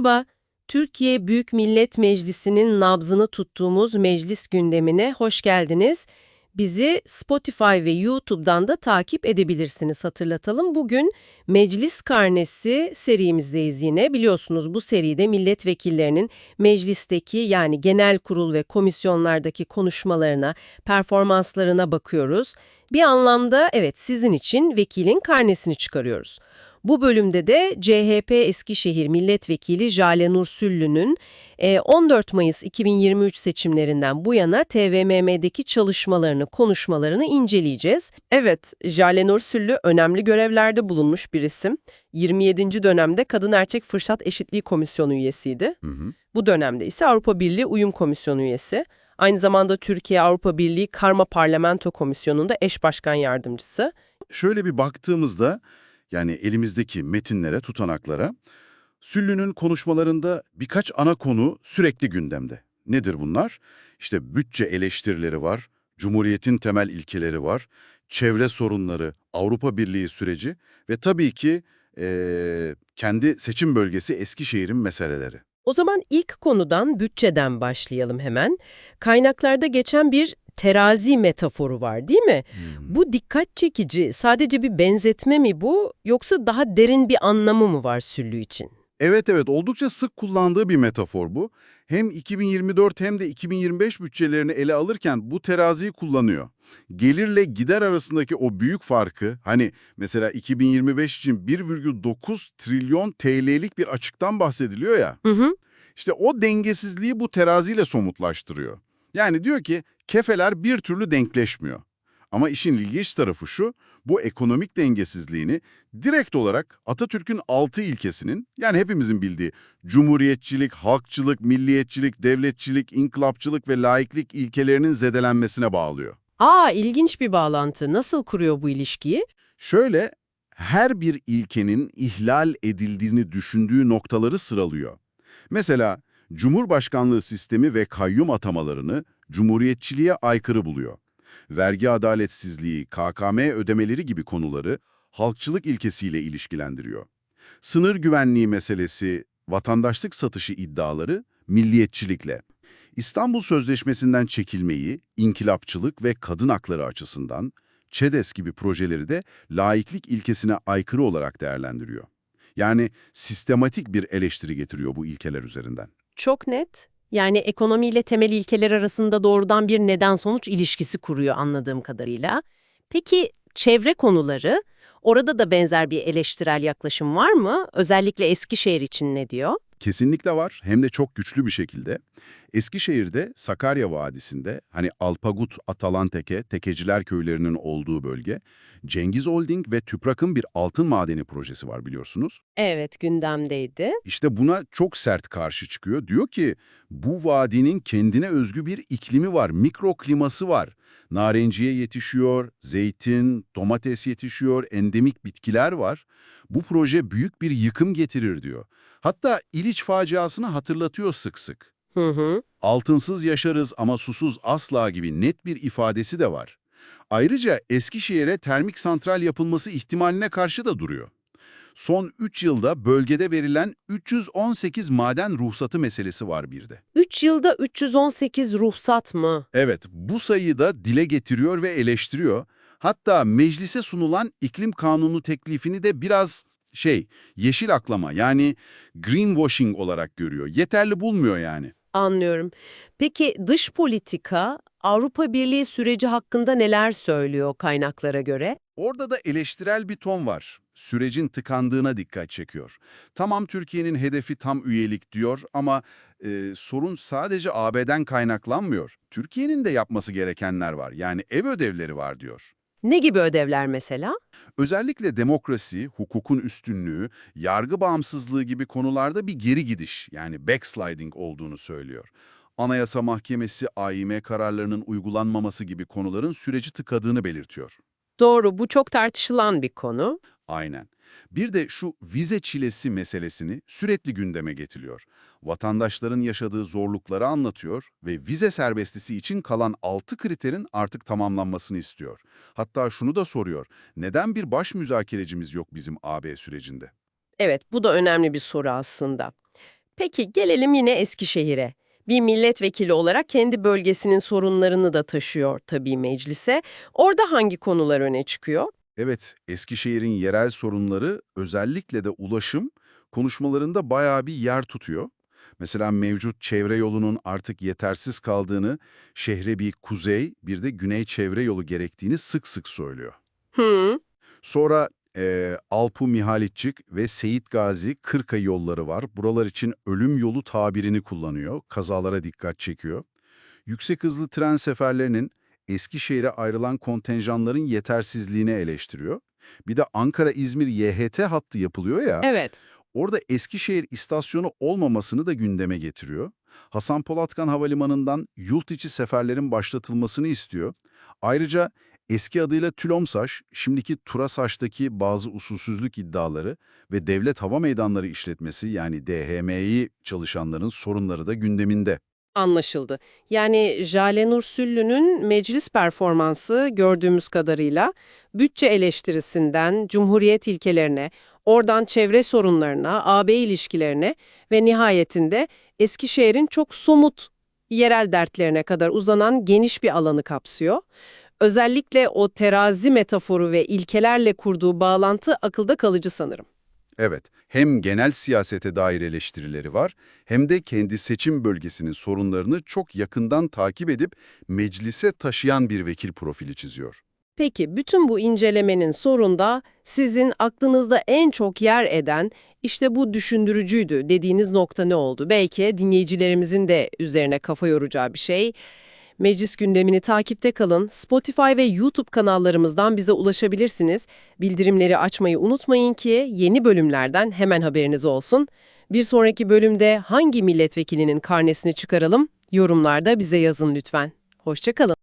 Merhaba, Türkiye Büyük Millet Meclisi'nin nabzını tuttuğumuz meclis gündemine hoş geldiniz. Bizi Spotify ve YouTube'dan da takip edebilirsiniz hatırlatalım. Bugün Meclis Karnesi serimizdeyiz yine. Biliyorsunuz bu seride milletvekillerinin meclisteki yani genel kurul ve komisyonlardaki konuşmalarına, performanslarına bakıyoruz. Bir anlamda evet sizin için vekilin karnesini çıkarıyoruz. Bu bölümde de CHP Eskişehir Milletvekili Jale Nur Süllü'nün e, 14 Mayıs 2023 seçimlerinden bu yana TVMM'deki çalışmalarını, konuşmalarını inceleyeceğiz. Evet, Jale Nur Süllü önemli görevlerde bulunmuş bir isim. 27. dönemde Kadın Erkek Fırsat Eşitliği Komisyonu üyesiydi. Hı hı. Bu dönemde ise Avrupa Birliği Uyum Komisyonu üyesi. Aynı zamanda Türkiye Avrupa Birliği Karma Parlamento Komisyonu'nda eş başkan yardımcısı. Şöyle bir baktığımızda yani elimizdeki metinlere, tutanaklara Süllü'nün konuşmalarında birkaç ana konu sürekli gündemde. Nedir bunlar? İşte bütçe eleştirileri var, Cumhuriyet'in temel ilkeleri var, çevre sorunları, Avrupa Birliği süreci ve tabii ki eee, kendi seçim bölgesi Eskişehir'in meseleleri. O zaman ilk konudan bütçeden başlayalım hemen. Kaynaklarda geçen bir terazi metaforu var değil mi? Bu dikkat çekici. Sadece bir benzetme mi bu yoksa daha derin bir anlamı mı var Süllü için? Evet evet oldukça sık kullandığı bir metafor bu. Hem 2024 hem de 2025 bütçelerini ele alırken bu teraziyi kullanıyor. Gelirle gider arasındaki o büyük farkı hani mesela 2025 için 1,9 trilyon TL'lik bir açıktan bahsediliyor ya. Hı hı. İşte o dengesizliği bu teraziyle somutlaştırıyor. Yani diyor ki kefeler bir türlü denkleşmiyor. Ama işin ilginç tarafı şu, bu ekonomik dengesizliğini direkt olarak Atatürk'ün altı ilkesinin, yani hepimizin bildiği cumhuriyetçilik, halkçılık, milliyetçilik, devletçilik, inkılapçılık ve laiklik ilkelerinin zedelenmesine bağlıyor. Aa ilginç bir bağlantı. Nasıl kuruyor bu ilişkiyi? Şöyle, her bir ilkenin ihlal edildiğini düşündüğü noktaları sıralıyor. Mesela Cumhurbaşkanlığı sistemi ve kayyum atamalarını cumhuriyetçiliğe aykırı buluyor. Vergi adaletsizliği, KKM ödemeleri gibi konuları halkçılık ilkesiyle ilişkilendiriyor. Sınır güvenliği meselesi, vatandaşlık satışı iddiaları milliyetçilikle. İstanbul Sözleşmesi'nden çekilmeyi, inkılapçılık ve kadın hakları açısından ÇEDES gibi projeleri de laiklik ilkesine aykırı olarak değerlendiriyor. Yani sistematik bir eleştiri getiriyor bu ilkeler üzerinden. Çok net. Yani ekonomiyle temel ilkeler arasında doğrudan bir neden-sonuç ilişkisi kuruyor anladığım kadarıyla. Peki çevre konuları? Orada da benzer bir eleştirel yaklaşım var mı? Özellikle Eskişehir için ne diyor? Kesinlikle var hem de çok güçlü bir şekilde. Eskişehir'de Sakarya Vadisi'nde hani Alpagut, Atalanteke, Tekeciler köylerinin olduğu bölge Cengiz Holding ve Tüprak'ın bir altın madeni projesi var biliyorsunuz. Evet, gündemdeydi. İşte buna çok sert karşı çıkıyor. Diyor ki bu vadinin kendine özgü bir iklimi var, mikrokliması var. Narenciye yetişiyor, zeytin, domates yetişiyor, endemik bitkiler var. Bu proje büyük bir yıkım getirir diyor. Hatta İliç faciasını hatırlatıyor sık sık. Hı hı. Altınsız yaşarız ama susuz asla gibi net bir ifadesi de var. Ayrıca Eskişehir'e termik santral yapılması ihtimaline karşı da duruyor. Son 3 yılda bölgede verilen 318 maden ruhsatı meselesi var bir de. 3 yılda 318 ruhsat mı? Evet, bu sayıyı da dile getiriyor ve eleştiriyor. Hatta meclise sunulan iklim kanunu teklifini de biraz şey, yeşil aklama yani greenwashing olarak görüyor. Yeterli bulmuyor yani. Anlıyorum. Peki dış politika Avrupa Birliği süreci hakkında neler söylüyor kaynaklara göre? Orada da eleştirel bir ton var. Sürecin tıkandığına dikkat çekiyor. Tamam Türkiye'nin hedefi tam üyelik diyor ama e, sorun sadece AB'den kaynaklanmıyor. Türkiye'nin de yapması gerekenler var. Yani ev ödevleri var diyor. Ne gibi ödevler mesela? Özellikle demokrasi, hukukun üstünlüğü, yargı bağımsızlığı gibi konularda bir geri gidiş yani backsliding olduğunu söylüyor. Anayasa Mahkemesi, AİM kararlarının uygulanmaması gibi konuların süreci tıkadığını belirtiyor. Doğru, bu çok tartışılan bir konu. Aynen. Bir de şu vize çilesi meselesini sürekli gündeme getiriyor. Vatandaşların yaşadığı zorlukları anlatıyor ve vize serbestisi için kalan 6 kriterin artık tamamlanmasını istiyor. Hatta şunu da soruyor, neden bir baş müzakerecimiz yok bizim AB sürecinde? Evet, bu da önemli bir soru aslında. Peki gelelim yine Eskişehir'e. Bir milletvekili olarak kendi bölgesinin sorunlarını da taşıyor tabii meclise. Orada hangi konular öne çıkıyor? Evet, Eskişehir'in yerel sorunları özellikle de ulaşım konuşmalarında bayağı bir yer tutuyor. Mesela mevcut çevre yolunun artık yetersiz kaldığını, şehre bir kuzey bir de güney çevre yolu gerektiğini sık sık söylüyor. Hı, Sonra eee Alpu Mihalicik ve Seyit Gazi Kırkay yolları var. Buralar için ölüm yolu tabirini kullanıyor, kazalara dikkat çekiyor. Yüksek hızlı tren seferlerinin Eskişehir'e ayrılan kontenjanların yetersizliğini eleştiriyor. Bir de Ankara-İzmir YHT hattı yapılıyor ya, evet. orada Eskişehir istasyonu olmamasını da gündeme getiriyor. Hasan Polatkan Havalimanı'ndan yurt içi seferlerin başlatılmasını istiyor. Ayrıca eski adıyla Tülomsaş, şimdiki Turasaş'taki bazı usulsüzlük iddiaları ve Devlet Hava Meydanları İşletmesi yani DHM'yi çalışanların sorunları da gündeminde. Anlaşıldı. Yani Jale Nur Süllü'nün meclis performansı gördüğümüz kadarıyla bütçe eleştirisinden cumhuriyet ilkelerine, oradan çevre sorunlarına, AB ilişkilerine ve nihayetinde Eskişehir'in çok somut yerel dertlerine kadar uzanan geniş bir alanı kapsıyor. Özellikle o terazi metaforu ve ilkelerle kurduğu bağlantı akılda kalıcı sanırım. Evet, hem genel siyasete dair eleştirileri var, hem de kendi seçim bölgesinin sorunlarını çok yakından takip edip meclise taşıyan bir vekil profili çiziyor. Peki bütün bu incelemenin sonunda sizin aklınızda en çok yer eden işte bu düşündürücüydü dediğiniz nokta ne oldu? Belki dinleyicilerimizin de üzerine kafa yoracağı bir şey. Meclis gündemini takipte kalın. Spotify ve YouTube kanallarımızdan bize ulaşabilirsiniz. Bildirimleri açmayı unutmayın ki yeni bölümlerden hemen haberiniz olsun. Bir sonraki bölümde hangi milletvekilinin karnesini çıkaralım? Yorumlarda bize yazın lütfen. Hoşçakalın.